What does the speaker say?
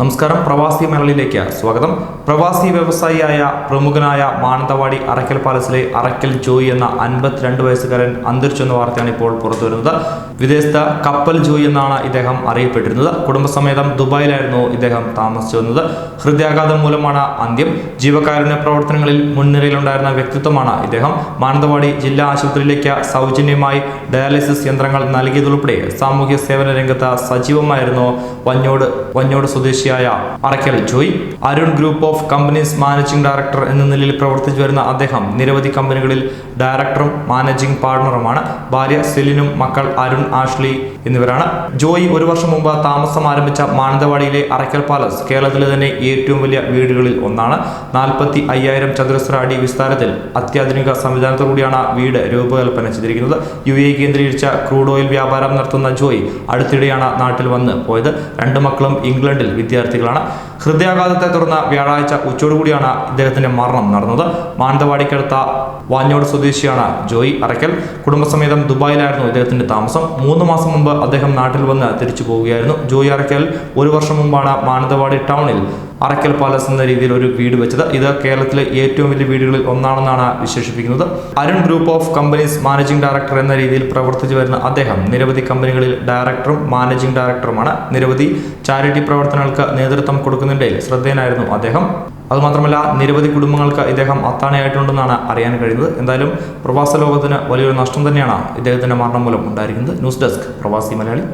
നമസ്കാരം. പ്രവാസി മലയാളിയിലേക്ക് സ്വാഗതം. പ്രവാസി വ്യവസായിയായ പ്രമുഖനായ മാനന്തവാടി അറക്കൽ പാലസിലെ അറക്കൽ ജോയി എന്ന അൻപത്തിരണ്ട് വയസ്സുകാരൻ അന്തരിച്ചു എന്ന വാർത്തയാണ് ഇപ്പോൾ പുറത്തുവരുന്നത് വിദേശത്ത് കപ്പൽ ജോയി എന്നാണ് ഇദ്ദേഹം അറിയപ്പെട്ടിരുന്നത്. കുടുംബസമേതം ദുബായിലായിരുന്നു ഇദ്ദേഹം താമസിച്ചിരുന്നത് ഹൃദയാഘാതം മൂലമാണ് അന്ത്യം. ജീവകാരുണ്യ പ്രവർത്തനങ്ങളിൽ മുൻനിരയിലുണ്ടായിരുന്ന വ്യക്തിത്വമാണ് ഇദ്ദേഹം. മാനന്തവാടി ജില്ലാ ആശുപത്രിയിലേക്ക് സൗജന്യമായി ഡയാലിസിസ് യന്ത്രങ്ങൾ നൽകിയതുൾപ്പെടെ സാമൂഹ്യ സേവന രംഗത്ത് സജീവമായിരുന്നു വഞ്ഞോട് വഞ്ഞോട് സ്വദേശിയായ Arakkal Joy Arun group of companies managing director എന്ന നിലയിൽ പ്രവർത്തിച്ചു വരുന്ന അദ്ദേഹം നിരവധി കമ്പനികളിൽ ഡയറക്ടറും മാനേജിംഗ് പാർട്ണറുമാണ്. ഭാര്യ സെലിനും മക്കൾ അരുൺ ആഷ്ലി എന്നിവരാണ്. ജോയി ഒരു വർഷം മുമ്പ് താമസം ആരംഭിച്ച മാനന്തവാടിയിലെ അറക്കൽ പാലസ് കേരളത്തിലെ തന്നെ ഏറ്റവും വലിയ വീടുകളിൽ ഒന്നാണ്. നാൽപ്പത്തി അയ്യായിരം ചതുരശ്ര അടി വിസ്താരത്തിൽ അത്യാധുനിക സംവിധാനത്തോടുകൂടിയാണ് വീട് രൂപകൽപ്പന ചെയ്തിരിക്കുന്നത്. യു എ കേന്ദ്രീകരിച്ച ക്രൂഡ് ഓയിൽ വ്യാപാരം നടത്തുന്ന ജോയ് അടുത്തിടെയാണ് നാട്ടിൽ വന്ന് പോയത്. രണ്ട് മക്കളും ഇംഗ്ലണ്ടിൽ വിദ്യാർത്ഥികളാണ്. ഹൃദയാഘാതത്തെ തുടർന്ന് വ്യാഴാഴ്ച ഉച്ചയോടുകൂടിയാണ് ഇദ്ദേഹത്തിന്റെ മരണം നടന്നത്. മാനന്തവാടിക്കടുത്ത വാഞ്ഞോട് സ്വദേശിയാണ് ജോയി അറയ്ക്കൽ. കുടുംബസമേതം ദുബായിലായിരുന്നു ഇദ്ദേഹത്തിന്റെ താമസം. മൂന്ന് മാസം മുമ്പ് അദ്ദേഹം നാട്ടിൽ വന്ന് തിരിച്ചു പോവുകയായിരുന്നു. ജോയി അറയ്ക്കൽ ഒരു വർഷം മുമ്പാണ് മാനന്തവാടി ടൗണിൽ അറക്കൽ പാലസ് എന്ന രീതിയിൽ ഒരു വീട് വെച്ചത്. ഇത് കേരളത്തിലെ ഏറ്റവും വലിയ വീടുകളിൽ ഒന്നാണെന്നാണ് വിശേഷിപ്പിക്കുന്നത്. Arun group of companies managing director എന്ന രീതിയിൽ പ്രവർത്തിച്ചു വരുന്ന അദ്ദേഹം നിരവധി കമ്പനികളിൽ ഡയറക്ടറും മാനേജിംഗ് ഡയറക്ടറുമാണ്. നിരവധി ചാരിറ്റി പ്രവർത്തനങ്ങൾക്ക് നേതൃത്വം കൊടുക്കുന്നുണ്ടെങ്കിൽ ശ്രദ്ധേയനായിരുന്നു അദ്ദേഹം. അതുമാത്രമല്ല നിരവധി കുടുംബങ്ങൾക്ക് ഇദ്ദേഹം അത്താണയായിട്ടുണ്ടെന്നാണ് അറിയാൻ കഴിയുന്നത്. എന്തായാലും പ്രവാസ ലോകത്തിന് വലിയൊരു നഷ്ടം തന്നെയാണ് ഇദ്ദേഹത്തിന്റെ മരണം മൂലം ഉണ്ടായിരിക്കുന്നത്. ന്യൂസ് ഡെസ്ക് പ്രവാസി മലയാളി.